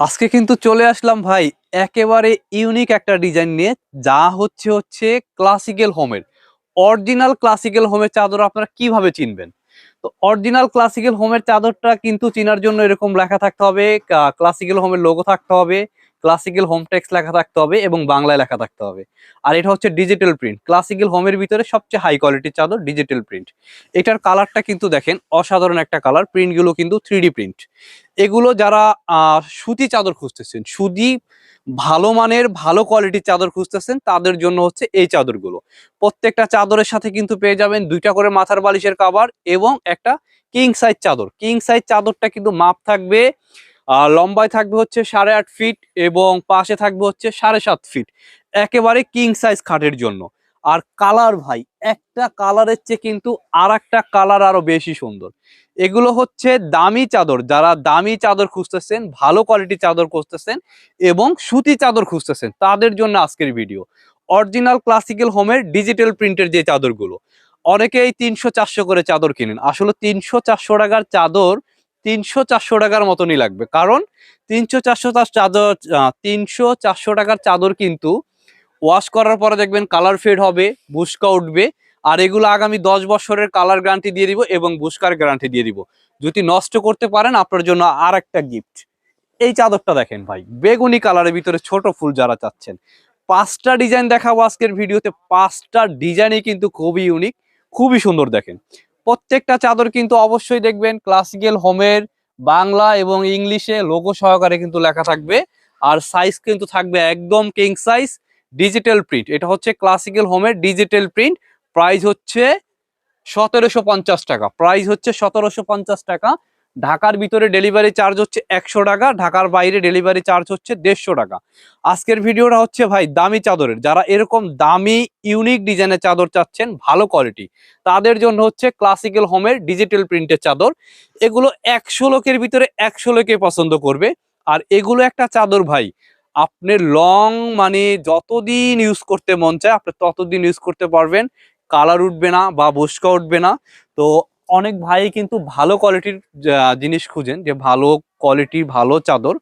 আজকে কিন্তু চলে আসলাম ভাই একেবারে ইউনিক একটা ডিজাইন নিয়ে, যা হচ্ছে হচ্ছে ক্লাসিক্যাল হোমের অরিজিনাল ক্লাসিক্যাল হোমের চাদর আপনারা কীভাবে চিনবেন? তো অরিজিনাল ক্লাসিক্যাল হোমের চাদরটা কিন্তু চিনার জন্য এরকম লেখা থাকতে হবে ক্লাসিক্যাল হোমের লোগো থাকতে হবে ক্লাসিক্যাল হোম টেক্স লেখা থাকতে হবে এবং বাংলায় লেখা থাকতে হবে। আর এটা হচ্ছে ডিজিটাল প্রিন্ট ক্লাসিক্যাল হোমের ভিতরে সবচেয়ে হাই কোয়ালিটির চাদর ডিজিটাল প্রিন্ট এটার কালারটা কিন্তু দেখেন অসাধারণ একটা কালার প্রিন্টগুলো কিন্তু থ্রি প্রিন্ট এগুলো যারা সুতি চাদর খুঁজতেছেন, সুতি ভালো মানের, ভালো কোয়ালিটির চাদর খুঁজতেছেন, তাদের জন্য হচ্ছে এই চাদরগুলো। প্রত্যেকটা চাদরের সাথে কিন্তু পেয়ে যাবেন দুইটা করে মাথার বালিশের কাভার এবং একটা কিং সাইজ চাদর। কিং সাইজ চাদরটা কিন্তু মাপ থাকবে লম্বায় থাকবে হচ্ছে সাড়ে আট ফিট এবং পাশে থাকবে হচ্ছে সাড়ে সাত ফিট একেবারে কিং সাইজ খাটের জন্য। আর কালার ভাই, একটা কালারের চেয়ে কিন্তু আর একটা কালার আরও বেশি সুন্দর। এগুলো হচ্ছে দামি চাদর। যারা দামি চাদর খুঁজতেছেন, ভালো কোয়ালিটির চাদর খুঁজতেছেন এবং সুতি চাদর খুঁজতেছেন, তাদের জন্য আজকের ভিডিও অরিজিনাল ক্লাসিক্যাল হোমের ডিজিটাল প্রিন্টের যে চাদরগুলো, অনেকেই তিনশো চারশো করে চাদর কিনেন। আসলে তিনশো চারশো টাকার চাদর তিনশো চারশো টাকার মতনই লাগবে। কারণ তিনশো চারশো তার চাদর তিনশো চারশো টাকার চাদর কিন্তু ওয়াশ করার পরে দেখবেন কালার ফেড হবে, বুস্কা উঠবে, আর এগুলো আগামী দশ বছরের কালার গ্যারান্টি দিয়ে দিব এবং বুস্কার গ্যারান্টি দিয়ে দিব। যদি নষ্ট করতে পারেন, আপনার জন্য আর একটা গিফট এই চাদরটা দেখেন ভাই, বেগুনি কালারের ভিতরে ছোট ফুল যারা চাচ্ছেন। পাঁচটা ডিজাইন দেখাবো আজকের ভিডিওতে। পাঁচটা ডিজাইনই কিন্তু খুবই ইউনিক খুবই সুন্দর দেখেন। প্রত্যেকটা চাদর কিন্তু অবশ্যই দেখবেন ক্লাসিক্যাল হোমের বাংলা এবং ইংলিশে লোগো সহকারে কিন্তু লেখা থাকবে। আর সাইজ কিন্তু থাকবে একদম কিং সাইজ ডিজিটাল প্রিন্ট এটা হচ্ছে ক্লাসিক্যাল হোমের ডিজিটাল প্রিন্ট প্রাইস হচ্ছে সতেরোশো পঞ্চাশ টাকা। প্রাইস হচ্ছে সতেরোশো পঞ্চাশ টাকা। ঢাকার ভিতরে ডেলিভারি চার্জ হচ্ছে একশো টাকা, ঢাকার বাইরে ডেলিভারি চার্জ হচ্ছে দেড়শো টাকা। আজকের ভিডিওটা হচ্ছে ভাই দামি চাদরের। যারা এরকম দামি ইউনিক ডিজাইনের চাদর চাচ্ছেন, ভালো কোয়ালিটি তাদের জন্য হচ্ছে ক্লাসিক্যাল হোমের ডিজিটাল প্রিন্টের চাদর। এগুলো একশো লোকের ভিতরে একশো লোকে পছন্দ করবে। আর এগুলো একটা চাদর ভাই, আপনি লং মানে যতদিন ইউজ করতে মন চায়, আপনি ততদিন ইউজ করতে পারবেন। কালার উঠবে না বা বস্কা উঠবে না। তো অনেক ভাই কিন্তু ভালো কোয়ালিটির জিনিস খুঁজেন যে ভালো কোয়ালিটি ভালো চাদর।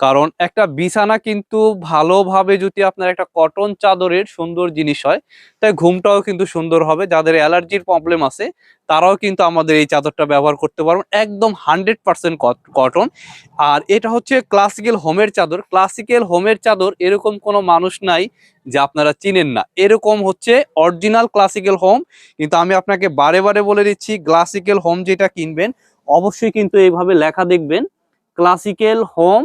কারণ একটা বিছানা কিন্তু ভালোভাবে যদি আপনার একটা কটন চাদরের সুন্দর জিনিস হয়, তাই ঘুমটাও কিন্তু সুন্দর হবে। যাদের অ্যালার্জির প্রবলেম আছে, তারাও কিন্তু আমাদের এই চাদরটা ব্যবহার করতে পারবেন। একদম হান্ড্রেড পার্সেন্ট কটন। আর এটা হচ্ছে ক্লাসিক্যাল হোমের চাদর। ক্লাসিক্যাল হোমের চাদর এরকম কোনো মানুষ নাই যে আপনারা চিনেন না। এরকম হচ্ছে অরিজিনাল ক্লাসিক্যাল হোম কিন্তু আমি আপনাকে বারে বারে বলে দিচ্ছি ক্লাসিক্যাল হোম যেটা কিনবেন, অবশ্যই কিন্তু এইভাবে লেখা দেখবেন। Classical home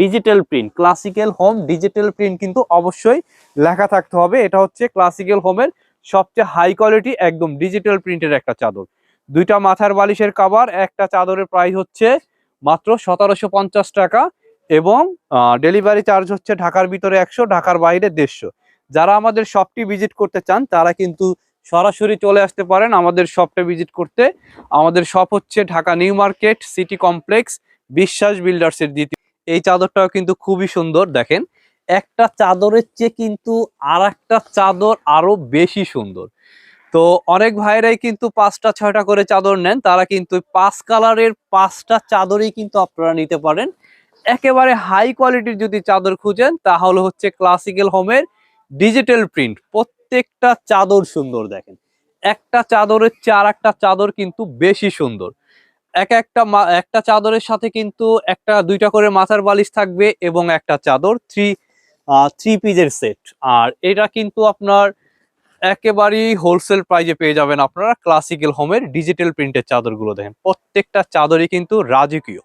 digital print classical home digital print কিন্তু অবশ্যই লেখা থাকতে হবে। এটা হচ্ছে ক্লাসিক্যাল হোমের সবচেয়ে হাই কোয়ালিটি একদম ডিজিটাল প্রিন্টের একটা চাদর। দুইটা মাথার বালিশের কাভার একটা চাদরের প্রাইস হচ্ছে মাত্র সতেরোশো পঞ্চাশ টাকা এবং ডেলিভারি চার্জ হচ্ছে ঢাকার ভিতরে একশো, ঢাকার বাইরে দেড়শো। যারা আমাদের শপটি ভিজিট করতে চান, তারা কিন্তু সরাসরি চলে আসতে পারেন আমাদের শপটা ভিজিট করতে। আমাদের শপ হচ্ছে Dhaka new market, city complex, Biswas বিল্ডার্সের দ্বিতীয় এই চাদরটাও কিন্তু খুবই সুন্দর, দেখেন। একটা চাদরের চেয়ে কিন্তু আর একটা চাদর আরও বেশি সুন্দর। তো অনেক ভাইরাই কিন্তু পাঁচটা, ছয়টা করে চাদর নেন, তারা কিন্তু পাঁচ কালারের পাঁচটা চাদরই কিন্তু আপনারা নিতে পারেন। একেবারে হাই কোয়ালিটির যদি চাদর খুঁজেন, তাহলে হচ্ছে ক্লাসিক্যাল হোমের ডিজিটাল প্রিন্ট, প্রত্যেকটা চাদর সুন্দর, দেখেন। একটা চাদরের চেয়ে আর একটা চাদর কিন্তু বেশি সুন্দর। এক একটা একটা চাদরের সাথে কিন্তু একটা, দুইটা করে মাথার বালিশ থাকবে এবং একটা চাদর থ্রি থ্রি পিজের সেট আর এটা কিন্তু আপনার একেবারেই হোলসেল প্রাইজে পেয়ে যাবেন আপনারা ক্লাসিক্যাল হোমের ডিজিটাল প্রিন্টের চাদরগুলো দেখেন। প্রত্যেকটা চাদরই কিন্তু রাজকীয়।